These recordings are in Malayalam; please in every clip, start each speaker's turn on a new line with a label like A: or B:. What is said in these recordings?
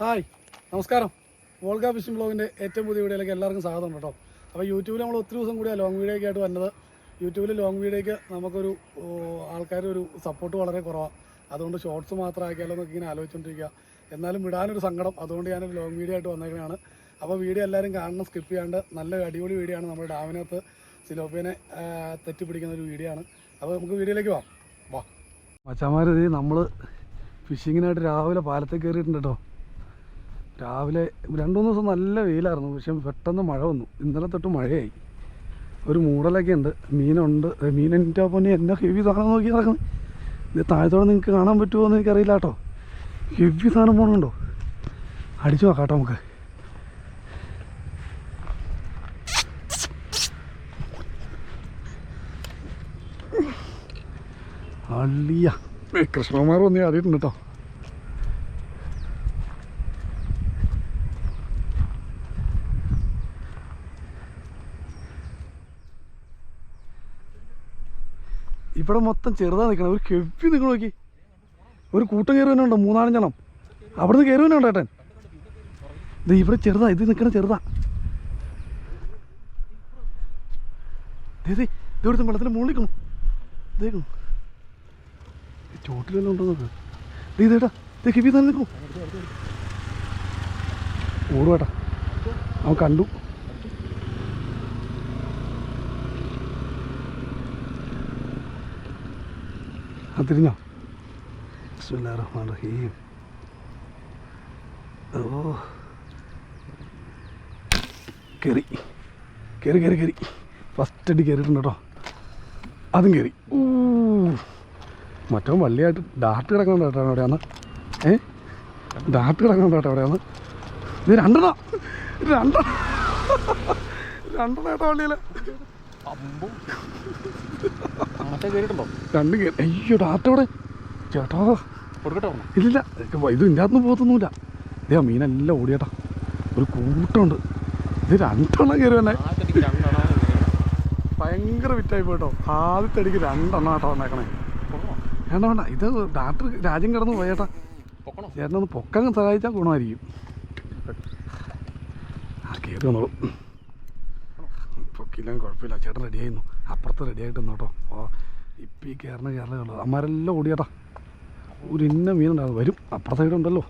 A: ഹായ് നമസ്കാരം. വോൾഗ ഫിഷിംഗ് ബ്ലോഗിന്റെ ഏറ്റവും പുതിയ വീഡിയോയിലേക്ക് എല്ലാവർക്കും സ്വാഗതം കേട്ടോ. അപ്പോൾ യൂട്യൂബിൽ നമ്മൾ ഒത്തിരി ദിവസം കൂടിയാണ് ലോങ് വീഡിയോ ഒക്കെ ആയിട്ട് വന്നത് യൂട്യൂബിൽ ലോങ് വീഡിയോയ്ക്ക് നമുക്കൊരു ആൾക്കാർ ഒരു സപ്പോർട്ട് വളരെ കുറവാണ് അതുകൊണ്ട് ഷോർട്സ് മാത്രം ആക്കിയാലോ എന്നൊക്കെ ഇങ്ങനെ ആലോചിച്ചുകൊണ്ടിരിക്കുക എന്നാലും വിടാനൊരു സങ്കടം. അതുകൊണ്ട് ഞാനൊരു ലോങ് വീഡിയോ ആയിട്ട് വന്നേക്കുന്നതാണ് അപ്പോൾ വീഡിയോ എല്ലാവരും കാണണം സ്കിപ്പ് ചെയ്യാണ്ട്. നല്ല അടിപൊളി വീഡിയോ ആണ് നമ്മുടെ ഡാമിനകത്ത് സിലോപ്പിയനെ തെറ്റിപ്പിടിക്കുന്ന ഒരു വീഡിയോ ആണ്. അപ്പോൾ നമുക്ക് വീഡിയോയിലേക്ക് പോവാം വാ. മച്ചാമാർ ഇത് നമ്മൾ ഫിഷിങ്ങിനായിട്ട് രാവിലെ പാലത്തേക്ക് കയറിയിട്ടുണ്ട് കേട്ടോ. രാവിലെ രണ്ട് മൂന്ന് ദിവസം നല്ല വെയിലായിരുന്നു പക്ഷേ പെട്ടെന്ന് മഴ വന്നു. ഇന്നലെ തൊട്ട് മഴയായി. ഒരു മൂടലൊക്കെ ഉണ്ട് മീനുണ്ട് മീൻ എന്റെ പൊന്നെ എന്നെ ഹെവി സാധനം നോക്കി നടക്കുന്നത് ഇത് താഴത്തോടെ നിങ്ങൾക്ക് കാണാൻ പറ്റുമോ എന്ന് എനിക്കറിയില്ല കേട്ടോ. ഹെവി സാധനം പോകണുണ്ടോ അടിച്ചു നോക്കാം കേട്ടോ നമുക്ക്. അള്ളിയ കൃഷ്ണകുമാർ വന്നേ അറിയിട്ടുണ്ട് കേട്ടോ. ഇവിടെ മൊത്തം ചെറുതാ നിൽക്കണം ഒരു കെവി നിങ്ങൾ നോക്കി. ഒരു കൂട്ടം കയറി തന്നെ ഉണ്ടോ മൂന്നാലഞ്ചെണ്ണം. അവിടെ നിന്ന് കയറി തന്നെ ഉണ്ടോ ഏട്ടൻ ഇത് ഇവിടെ ചെറുതാ. ഇത് നിൽക്കണ ചെറുതാ ഇവിടുത്തെ വെള്ളത്തിൽ മുകളിൽ ഇതേക്കണം ചോട്ടിലെല്ലാം ഉണ്ടോ നോക്ക്. ഇതേട്ടാ കെവി തന്നെ നിൽക്കും ഓടുവേട്ടാ അവൻ കണ്ടു. തിരിഞ്ഞോ? റഹ്മാനിർ റഹീം ഓ. കയറി കയറി കയറി കയറി ഫസ്റ്റ് അടി കയറിയിട്ടുണ്ട് കേട്ടോ. അതും കയറി ഊ. മറ്റോ വള്ളിയായിട്ട് ഡാർട്ട് കിടക്കണ്ട കേട്ടോ എവിടെയാണ് ഏ? ഡാർട്ട് കിടക്കണ്ട കേട്ടോ എവിടെയാണ് ഇത് രണ്ടെണ്ണം. രണ്ടെണ്ണം. രണ്ടെണ്ണം കേട്ടോ വള്ളിയിൽ
B: അങ്ങനത്തെ കയറിയിട്ടുണ്ടോ
A: രണ്ടും അയ്യോ ഡാറ്റോടെ ചേട്ടാ. ഇല്ല ഇത് പോകത്തൊന്നുമില്ല. ഇതേ ആ മീനെല്ലാം ഓടിയേട്ടാ. ഒരു കൂട്ടമുണ്ട്. ഇത് രണ്ടെണ്ണം കയറി തന്നെ ഭയങ്കര വിറ്റായി പോയിട്ടോ. ആദ്യത്തെ അടിക്ക് രണ്ടെണ്ണം കേട്ടോ വന്നേക്കണേ. വേണ്ട വേണ്ട. ഇത് ഡാക്ടർ രാജ്യം കിടന്ന് പോയേട്ടാ. ചേട്ടനൊന്ന് പൊക്കാൻ സഹായിച്ചാൽ ഗുണമായിരിക്കും. ആ കയറി വന്നോളൂ. പൊക്കില്ല കുഴപ്പമില്ല. ചേട്ടൻ റെഡി ആയിരുന്നു. അപ്പുറത്ത് റെഡി ആയിട്ട് നിന്നോട്ടോ ഓ ഇപ്പം ഈ കയറണ കയറലേ ഉള്ളൂ അമ്മാരെല്ലാം ഓടിയേട്ടാ ഒരു ഇന്ന മീനുണ്ടാകും വരും. അപ്പുറത്തെ സൈഡ് ഉണ്ടല്ലോ.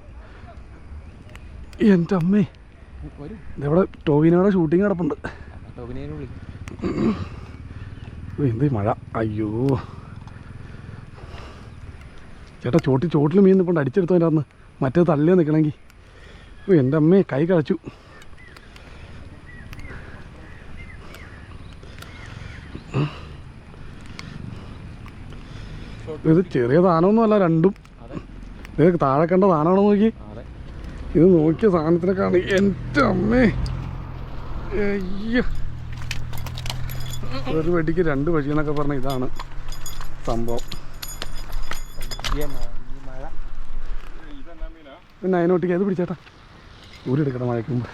A: എന്റെ അമ്മേ. ഇതെവിടെ ടോവിനോടെ ഷൂട്ടിങ് കിടപ്പുണ്ട് എന്ത് മഴ. അയ്യോ. ചേട്ടാ ചോട്ടി ചോട്ടിൽ മീൻ നിൽപ്പുണ്ട് അടിച്ചെടുത്തോ അതിന്റെ അന്ന് മറ്റേ തള്ളിയോ നിൽക്കണമെങ്കിൽ ഓ എന്റെ അമ്മേ കൈ കളച്ചു ഇത് ചെറിയ സാധനമൊന്നുമല്ല രണ്ടും.
B: അതെ
A: ഇത് താഴെ കണ്ട സാധനമാണോ നോക്കി? ഇത് നോക്കിയ സാധനത്തിനൊക്കെയാണ് എന്റെ അമ്മേ. അയ്യോ. ഒരു വെടിക്ക് രണ്ട് വഴി എന്നൊക്കെ പറഞ്ഞ ഇതാണ് സംഭവം. നയനോട്ടിക്ക് അത് പിടിച്ചേട്ടാ. ഊരെടുക്കണം മഴയ്ക്ക് മുമ്പ്.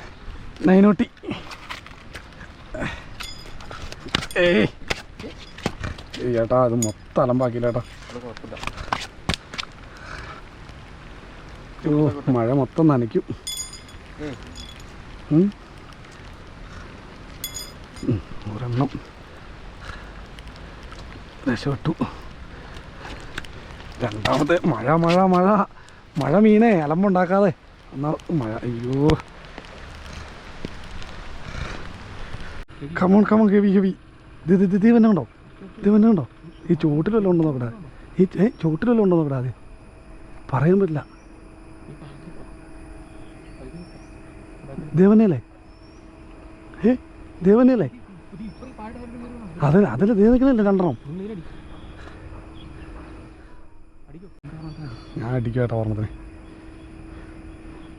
A: നയനോട്ടി ഏയ്. ചേട്ടാ അത് മൊത്തം അലമ്പാക്കിയില്ല ചേട്ടാ
B: കുഴപ്പമില്ല.
A: മഴ മൊത്തം നനയ്ക്കും. ഒരെണ്ണം. രക്ഷപ്പെട്ടു. രണ്ടാമത്തെ മഴ മഴ മഴ. മഴ മീനെ അലമ്പുണ്ടാക്കാതെ. എന്നാ മഴ. അയ്യോ. കമോൺ കമോൺ ഹെവി ഹെവി ഇത് ഇത് ഇത് തന്നെ ഉണ്ടോ ഇത് തന്നെ ഉണ്ടോ ഈ ചുവട്ടിലല്ലോ ഉണ്ടോ നോക്കട്ടെ ഈ വല്ലതും ഉണ്ടോ ഇവിടെ ആദ്യം? പറയാൻ പറ്റില്ല. ദേവനല്ലേ ഏ ദേവനല്ലേ അതിൽ അതിൽ ദേവനിക്കണല്ലേ രണ്ടെണ്ണം. ഞാൻ അടിക്കും കേട്ടോ ഓർമ്മത്തിന്.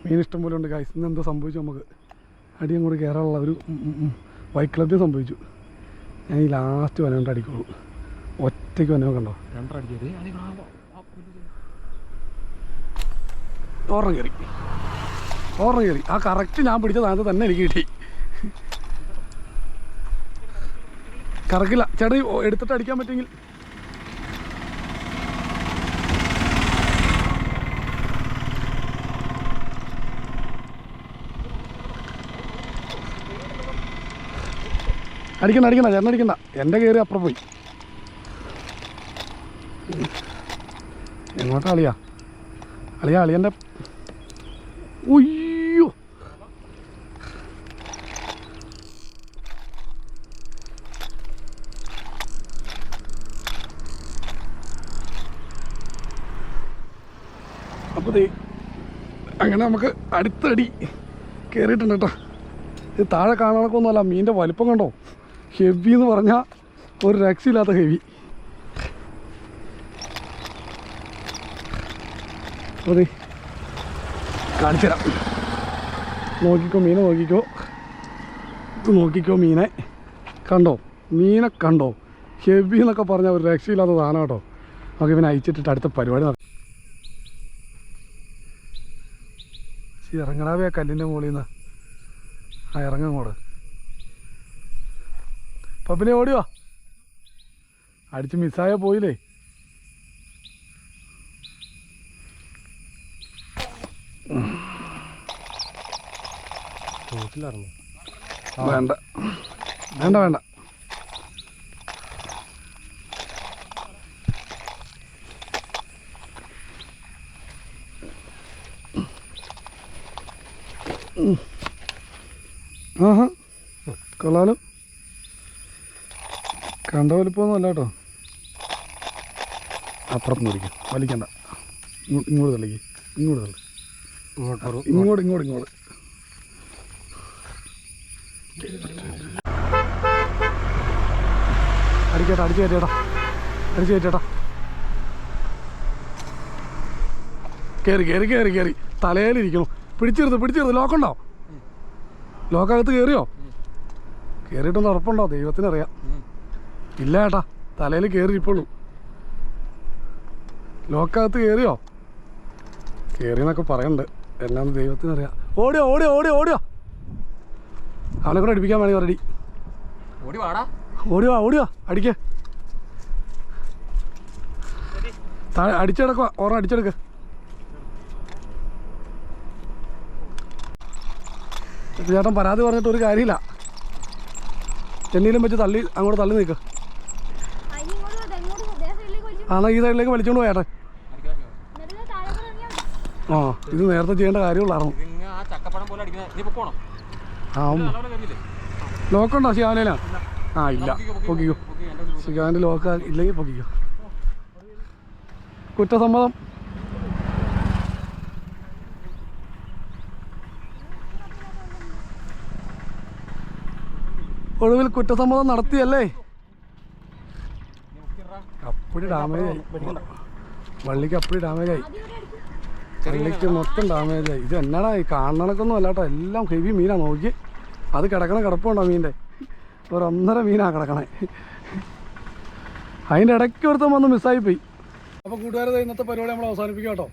A: മീൻ ഇഷ്ടം പോലെ ഉണ്ട് ഇന്ന് എന്തോ സംഭവിച്ചു നമുക്ക്. അടിയും കൂടി കയറാനുള്ള ഒരു വൈറ്റ് സംഭവിച്ചു. ഞാൻ ഈ ലാസ്റ്റ് വന കൊണ്ട് അടിക്കുള്ളൂ. ഒറ്റയ്ക്ക് വന്നെ കണ്ടോ? ഓർമ്മ കയറി. ഓർമ്മ കയറി. ആ കറക്റ്റ് ഞാൻ പിടിച്ച സാധനത്തെ തന്നെ എനിക്ക് കിട്ടി. കറക്കില്ല. ചേട്ടൻ എടുത്തിട്ട് അടിക്കാൻ പറ്റുമെങ്കിൽ. അടിക്കണ്ട അടിക്കണ്ട. ചേട്ടൻ അടിക്കണ്ട എന്റെ കയറി അപ്പുറം പോയി. എങ്ങോട്ടാ അളിയാ? അളിയാ അളിയന്റെ ഉയ്യോ! അപ്പോൾ അങ്ങനെ നമുക്ക് അടുത്തടി കയറിയിട്ടുണ്ട് കേട്ടോ. ഇത് താഴെ കാണാനൊക്കൊന്നുമല്ല മീനിന്റെ വലിപ്പം കണ്ടോ? ഹെവി എന്ന് പറഞ്ഞാൽ ഒരു രക്ഷയില്ലാത്ത ഹെവി. അതെ കാണിച്ചു നോക്കിക്കോ മീനെ നോക്കിക്കോ. നോക്കിക്കോ മീനെ. കണ്ടോ? മീനെ കണ്ടോ? ഹെവി എന്നൊക്കെ പറഞ്ഞാൽ ഒരു രക്ഷയില്ലാത്ത സാധനം കേട്ടോ. നമുക്ക് ഇവനെ അയച്ചിട്ടിട്ട് അടുത്ത പരിപാടി നടക്കും ഇറങ്ങണാവേ കല്ലിന്റെ മുകളിൽ നിന്ന്. ആ ഇറങ്ങങ്ങോട് പപ്പിനെ ഓടിയോ? അടിച്ച് മിസ്സായ പോയില്ലേ?
B: തോട്ടിലിറങ്ങി
A: വേണ്ട. വേണ്ട വേണ്ട. ആഹാ. കൊള്ളാലോ. കണ്ട വലിപ്പമൊന്നുമല്ല കേട്ടോ. അപ്പുറത്ത് നിന്ന് വലിക്കണ്ട. ഇങ്ങോട്ട് ഇങ്ങോട്ട് തള്ളിക്ക്. ഇങ്ങോട്ട് തള്ളി.
B: ഇങ്ങോട്ടൊരു
A: ഇങ്ങോട്ട് ഇങ്ങോട്ട് ഇങ്ങോട്ട്. അടിക്കേട്ടാ അടിച്ചു കയറ്റിയേട്ടാ. അടിച്ചു കയറ്റിയേട്ടാ. കയറി കയറി കയറി കയറി തലയിലിരിക്കണം. പിടിച്ചിരുന്നു പിടിച്ചിരുന്നു. ലോക്കുണ്ടോ ലോക്കകത്ത് കയറിയോ കയറിയിട്ടൊന്നും ഉറപ്പുണ്ടോ? ദൈവത്തിനറിയാം. ഇല്ല ഏട്ടാ തലയിൽ കയറി ഇപ്പോഴും ലോക്കകത്ത് കയറിയോ കയറിയെന്നൊക്കെ പറയണ്ട്. എന്നാന്ന് ദൈവത്തിനറിയാം. ഓടിയോ ഓടിയോ ഓടിയോ ഓടിയോ? അവനെ കൂടെ അടിപ്പിക്കാൻ വേണമെങ്കിൽ റെഡി ഓടിയോ ഓടിയോ അടിക്ക. താഴെ അടിച്ചെടുക്കുക ഓർമ്മ അടിച്ചെടുക്ക ചേട്ടൻ പരാതി പറഞ്ഞിട്ട് ഒരു കാര്യമില്ല. ചെന്നീലും വെച്ച് തള്ളി അങ്ങോട്ട് തള്ളി നിൽക്കുക. ആണോ ഈ സൈഡിലേക്ക് വലിച്ചോണ്ട് പോയാട്ടെ ആ ഇത് നേരത്തെ ചെയ്യേണ്ട കാര്യമുള്ളായിരുന്നു. ലോക്കുണ്ടോ ശിവാനേല ആ ഇല്ല. പൊക്കിക്കോ. ശിവാന്റെ ലോക്ക് ഇല്ലെങ്കിൽ പൊക്കിക്കോ. കുറ്റസമ്മതം. ഒടുവിൽ കുറ്റസമ്മതം നടത്തിയല്ലേ? അപ്പടി ഡാമേജ് ആയി. വള്ളിക്ക് അപ്പടി ഡാമേജ് ആയി. വള്ളിക്ക് മൊത്തം ഡാമേജ് ആയി. ഇത് എന്നാടാ ഈ കാണണക്കൊന്നും അല്ലാട്ടോ. എല്ലാം ഹെവി മീനാ നോക്കി. അത് കിടക്കണ കിടപ്പുണ്ടോ മീന്റെ ഒരു ഒന്നര മീനാ കിടക്കണേ. അതിന്റെ ഇടയ്ക്ക് ഒരുത്തം വന്ന് മിസ്സായി പോയി. അപ്പോൾ കൂട്ടുകാരത് ഇന്നത്തെ പരിപാടി നമ്മൾ അവസാനിപ്പിക്കാം കേട്ടോ.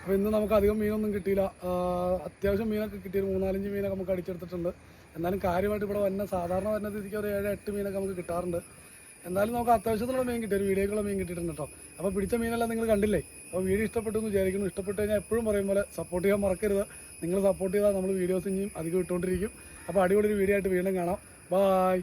A: അപ്പോൾ ഇന്ന് നമുക്ക് അധികം മീനൊന്നും കിട്ടിയില്ല. അത്യാവശ്യം മീനൊക്കെ കിട്ടിയൊരു മൂന്നാലഞ്ച് മീനൊക്കെ നമുക്ക് അടിച്ചെടുത്തിട്ടുണ്ട്. എന്നാലും കാര്യമായിട്ട് ഇവിടെ വന്ന സാധാരണ വരുന്ന രീതിക്ക് ഒരു ഏഴ് എട്ട് മീനൊക്കെ നമുക്ക് കിട്ടാറുണ്ട്. എന്നാലും നമുക്ക് അത്യാവശ്യത്തിലുള്ള മീൻ കിട്ടി ഒരു വീഡിയോക്കുള്ള മീൻ കിട്ടിയിട്ടുണ്ട് കേട്ടോ. അപ്പോൾ പിടിച്ച മീനെല്ലാം നിങ്ങൾ കണ്ടില്ലേ? അപ്പോൾ വീഡിയോ ഇഷ്ടപ്പെട്ടു എന്ന് വിചാരിക്കുന്നു. ഇഷ്ടപ്പെട്ട് കഴിഞ്ഞാൽ എപ്പോഴും പറയും പോലെ സപ്പോർട്ട് ചെയ്യാൻ മറക്കരുത്. നിങ്ങൾ സപ്പോർട്ട് ചെയ്താൽ നമ്മൾ വീഡിയോസ് ഇനിയും അധികം ഇട്ടുകൊണ്ടിരിക്കും. അപ്പോൾ അടിപൊളി ഒരു വീഡിയോ ആയിട്ട് വീണ്ടും കാണാം. ബായ്